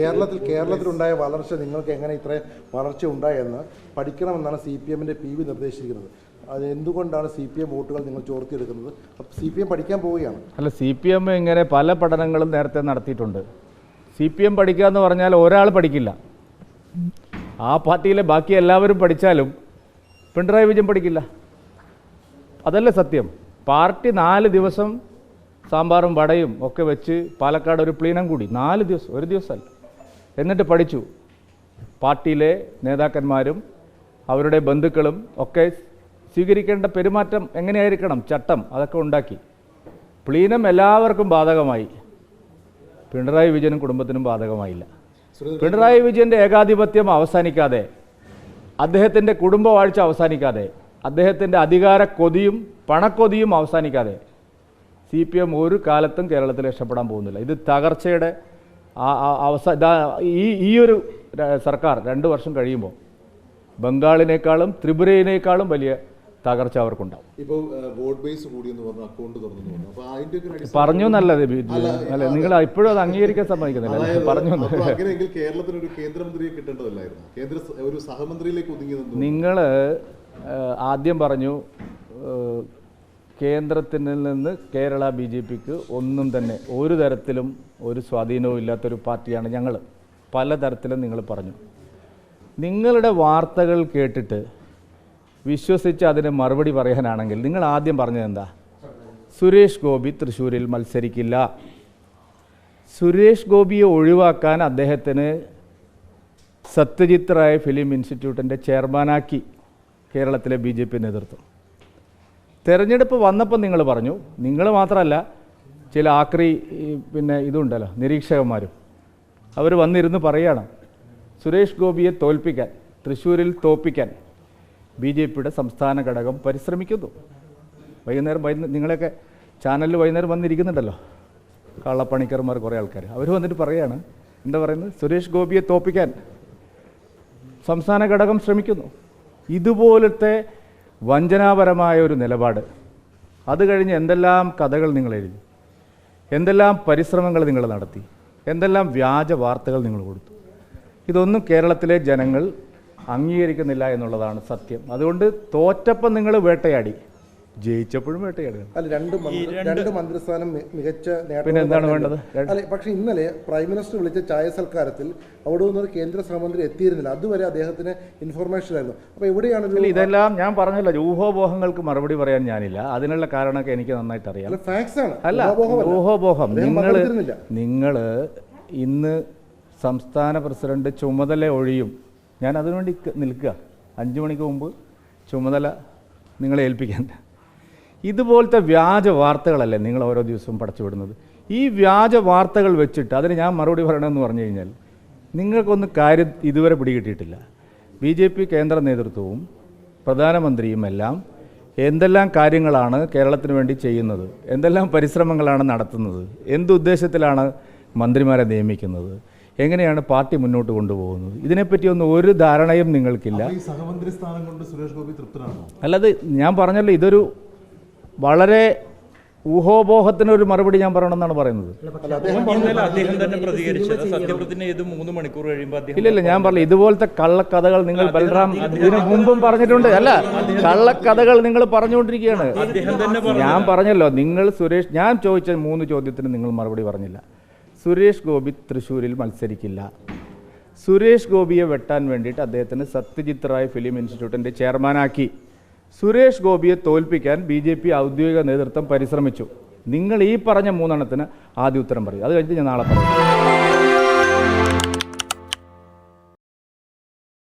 കേരളത്തിൽ കേരളത്തിലുണ്ടായ വളർച്ച നിങ്ങൾക്ക് എങ്ങനെ ഇത്രയും വളർച്ച ഉണ്ടായെന്ന് പഠിക്കണമെന്നാണ് സി പി എമ്മിന്റെ പി വി നിർദ്ദേശിക്കുന്നത് അത് എന്തുകൊണ്ടാണ് സി പി എം വോട്ടുകൾ നിങ്ങൾ ചോർത്തിയെടുക്കുന്നത്? അപ്പം സി പി എം പഠിക്കാൻ പോവുകയാണ്. അല്ല സി പി എം ഇങ്ങനെ പല പഠനങ്ങളും നേരത്തെ നടത്തിയിട്ടുണ്ട്. സി പി എം പഠിക്കുക എന്ന് പറഞ്ഞാൽ ഒരാൾ പഠിക്കില്ല. ആ പാർട്ടിയിലെ ബാക്കി എല്ലാവരും പഠിച്ചാലും പിണറായി വിജയൻ പഠിക്കില്ല. അതല്ലേ സത്യം? പാർട്ടി നാല് ദിവസം സാമ്പാറും വടയും ഒക്കെ വെച്ച് പാലക്കാട് ഒരു പ്ലീനം കൂടി. നാല് ദിവസം ഒരു ദിവസമല്ല. എന്നിട്ട് പഠിച്ചു. പാർട്ടിയിലെ നേതാക്കന്മാരും അവരുടെ ബന്ധുക്കളും ഒക്കെ സ്വീകരിക്കേണ്ട പെരുമാറ്റം എങ്ങനെയായിരിക്കണം? ചട്ടം അതൊക്കെ ഉണ്ടാക്കി. പ്ലീനം എല്ലാവർക്കും ബാധകമായി. പിണറായി വിജയനും കുടുംബത്തിനും ബാധകമായില്ല. പിണറായി വിജയന്റെ ഏകാധിപത്യം അവസാനിക്കാതെ അദ്ദേഹത്തിന്റെ കുടുംബവാഴ്ച അവസാനിക്കാതെ അദ്ദേഹത്തിന്റെ അധികാര കൊതിയും പണക്കൊതിയും അവസാനിക്കാതെ സി പി എം ഒരു കാലത്തും കേരളത്തിൽ രക്ഷപ്പെടാൻ പോകുന്നില്ല. ഇത് തകർച്ചയുടെ അവസ ഈ ഈ ഒരു സർക്കാർ രണ്ട് വർഷം കഴിയുമ്പോൾ ബംഗാളിനേക്കാളും ത്രിപുരയിനേക്കാളും വലിയ തകർച്ച അവർക്കുണ്ടാവും. ഇപ്പോൾ വോട്ട് ബേസ് എന്ന് പറഞ്ഞു അക്കൗണ്ട് തുറന്നു അതിന്റെ പറഞ്ഞു എന്നല്ല അല്ല നിങ്ങൾ ഇപ്പോഴും അത് അംഗീകരിക്കാൻ സമ്മതിക്കുന്നില്ല. പറഞ്ഞു. അങ്ങനെയെങ്കിൽ കേരളത്തിന് ഒരു കേന്ദ്രമന്ത്രിയെ കിട്ടേണ്ടതല്ലായിരുന്നു? കേന്ദ്ര ഒരു സഹമന്ത്രിയിലേക്ക് ഒതുങ്ങി നിങ്ങൾ ആദ്യം പറഞ്ഞു കേന്ദ്രത്തിൽ നിന്ന് കേരള ബി ജെ പിക്ക് ഒന്നും തന്നെ ഒരു തരത്തിലും ഒരു സ്വാധീനവും ഇല്ലാത്തൊരു പാർട്ടിയാണ് ഞങ്ങൾ പലതരത്തിലും നിങ്ങൾ പറഞ്ഞു. നിങ്ങളുടെ വാർത്തകൾ കേട്ടിട്ട് വിശ്വസിച്ച് അതിന് മറുപടി പറയാനാണെങ്കിൽ നിങ്ങൾ ആദ്യം പറഞ്ഞത് എന്താ? സുരേഷ് ഗോപി തൃശ്ശൂരിൽ മത്സരിക്കില്ല. സുരേഷ് ഗോപിയെ ഒഴിവാക്കാൻ അദ്ദേഹത്തിന് സത്യജിത് റായ് ഫിലിം ഇൻസ്റ്റിറ്റ്യൂട്ടിന്റെ ചെയർമാനാക്കി കേരളത്തിലെ ബി നേതൃത്വം. തെരഞ്ഞെടുപ്പ് വന്നപ്പോൾ നിങ്ങൾ പറഞ്ഞു. നിങ്ങൾ മാത്രമല്ല ചില ആക്രി പിന്നെ ഇതുണ്ടല്ലോ നിരീക്ഷകന്മാരും. അവർ വന്നിരുന്ന് പറയുകയാണ് സുരേഷ് ഗോപിയെ തോൽപ്പിക്കാൻ തൃശ്ശൂരിൽ തോൽപ്പിക്കാൻ ബി ജെ പിയുടെ സംസ്ഥാന ഘടകം പരിശ്രമിക്കുന്നു. വൈകുന്നേരം വൈകുന്നേരം നിങ്ങളൊക്കെ ചാനലിൽ വൈകുന്നേരം വന്നിരിക്കുന്നുണ്ടല്ലോ കള്ളപ്പണിക്കർമാർ കുറേ ആൾക്കാർ അവർ വന്നിട്ട് പറയുകയാണ് എന്താ പറയുന്നത്? സുരേഷ് ഗോപിയെ തോൽപ്പിക്കാൻ സംസ്ഥാന ഘടകം ശ്രമിക്കുന്നു. ഇതുപോലത്തെ വഞ്ചനാപരമായ ഒരു നിലപാട്. അത് കഴിഞ്ഞ് എന്തെല്ലാം കഥകൾ നിങ്ങൾ എഴുതി? എന്തെല്ലാം പരിശ്രമങ്ങൾ നിങ്ങൾ നടത്തി? എന്തെല്ലാം വ്യാജ വാർത്തകൾ നിങ്ങൾ കൊടുത്തു? ഇതൊന്നും കേരളത്തിലെ ജനങ്ങൾ അംഗീകരിക്കുന്നില്ല എന്നുള്ളതാണ് സത്യം. അതുകൊണ്ട് തോറ്റപ്പം നിങ്ങൾ വേട്ടയാടി. ജയിച്ചപ്പോഴും വേട്ടയാടുക അല്ല രണ്ട് മന്ത്രി രണ്ട് മന്ത്രിസ്ഥാനം മികച്ച നേട്ടം പിന്നെ എന്താണ് വേണ്ടത്? അല്ലെ പക്ഷേ ഇന്നലെ പ്രൈം മിനിസ്റ്റർ വിളിച്ച ചായ സൽക്കാരത്തിൽ അവിടെ നിന്ന് ഒരു കേന്ദ്ര സഹമന്ത്രി എത്തിയിരുന്നില്ല. അതുവരെ അദ്ദേഹത്തിന് ഇൻഫർമേഷൻ ആയിരുന്നു. അപ്പോൾ എവിടെയാണ് അല്ല, ഇതെല്ലാം ഞാൻ പറഞ്ഞല്ലോ ഊഹോബോഹങ്ങൾക്ക് മറുപടി പറയാൻ ഞാനില്ല. അതിനുള്ള കാരണമൊക്കെ എനിക്ക് നന്നായിട്ട് അറിയാം. അല്ല ഫാക്സ് ആണ്. അല്ല ഊഹോബോഹം നിങ്ങൾ നിങ്ങൾ ഇന്ന് സംസ്ഥാന പ്രസിഡന്റ് ചുമതല ഒഴിയും. ഞാൻ അതിനുവേണ്ടി നിൽക്കുക. അഞ്ച് മണിക്ക് മുമ്പ് ചുമതല നിങ്ങളെ ഏൽപ്പിക്കാൻ. ഇതുപോലത്തെ വ്യാജ വാർത്തകളല്ലേ നിങ്ങൾ ഓരോ ദിവസവും പടച്ചുവിടുന്നത് ഈ വ്യാജ വാർത്തകൾ വെച്ചിട്ട് അതിന് ഞാൻ മറുപടി പറയണമെന്ന് പറഞ്ഞു കഴിഞ്ഞാൽ നിങ്ങൾക്കൊന്നും കാര്യം ഇതുവരെ പിടികിട്ടിയിട്ടില്ല. ബി ജെ പി കേന്ദ്ര നേതൃത്വവും പ്രധാനമന്ത്രിയും എല്ലാം എന്തെല്ലാം കാര്യങ്ങളാണ് കേരളത്തിന് വേണ്ടി ചെയ്യുന്നത്? എന്തെല്ലാം പരിശ്രമങ്ങളാണ് നടത്തുന്നത്? എന്തുദ്ദേശത്തിലാണ് മന്ത്രിമാരെ നിയമിക്കുന്നത്? എങ്ങനെയാണ് പാർട്ടി മുന്നോട്ട് കൊണ്ടുപോകുന്നത്? ഇതിനെപ്പറ്റിയൊന്നും ഒരു ധാരണയും നിങ്ങൾക്കില്ല. സഹമന്ത്രി സ്ഥാനം കൊണ്ട് സുരേഷ് ഗോപി തൃപ്തനാണോ? അല്ലാതെ ഞാൻ പറഞ്ഞല്ലോ ഇതൊരു വളരെ ഊഹോപോഹത്തിനൊരു മറുപടി ഞാൻ പറയണമെന്നാണ് പറയുന്നത്. അദ്ദേഹം ഇല്ലില്ല ഞാൻ പറഞ്ഞു ഇതുപോലത്തെ കള്ളക്കഥകൾ നിങ്ങൾ ബൽറാം ഇതിനു മുമ്പും പറഞ്ഞിട്ടുണ്ട്. അല്ല കള്ളക്കഥകൾ നിങ്ങൾ പറഞ്ഞുകൊണ്ടിരിക്കുകയാണ്. അദ്ദേഹം തന്നെ ഞാൻ പറഞ്ഞല്ലോ. നിങ്ങൾ സുരേഷ് ഞാൻ ചോദിച്ച മൂന്ന് ചോദ്യത്തിന് നിങ്ങൾ മറുപടി പറഞ്ഞില്ല. സുരേഷ് ഗോപി തൃശ്ശൂരിൽ മത്സരിക്കില്ല. സുരേഷ് ഗോപിയെ വെട്ടാൻ വേണ്ടിയിട്ട് അദ്ദേഹത്തിന് സത്യജിത് റായ് ഫിലിം ഇൻസ്റ്റിറ്റ്യൂട്ടിന്റെ ചെയർമാനാക്കി. സുരേഷ് ഗോപിയെ തോൽപ്പിക്കാൻ ബി ജെ പി ഔദ്യോഗിക നേതൃത്വം പരിശ്രമിച്ചു. നിങ്ങൾ ഈ പറഞ്ഞ മൂന്നെണ്ണത്തിന് ആദ്യ ഉത്തരം പറയും. അത് കഴിഞ്ഞിട്ട് ഞാൻ നാളെ പറയും.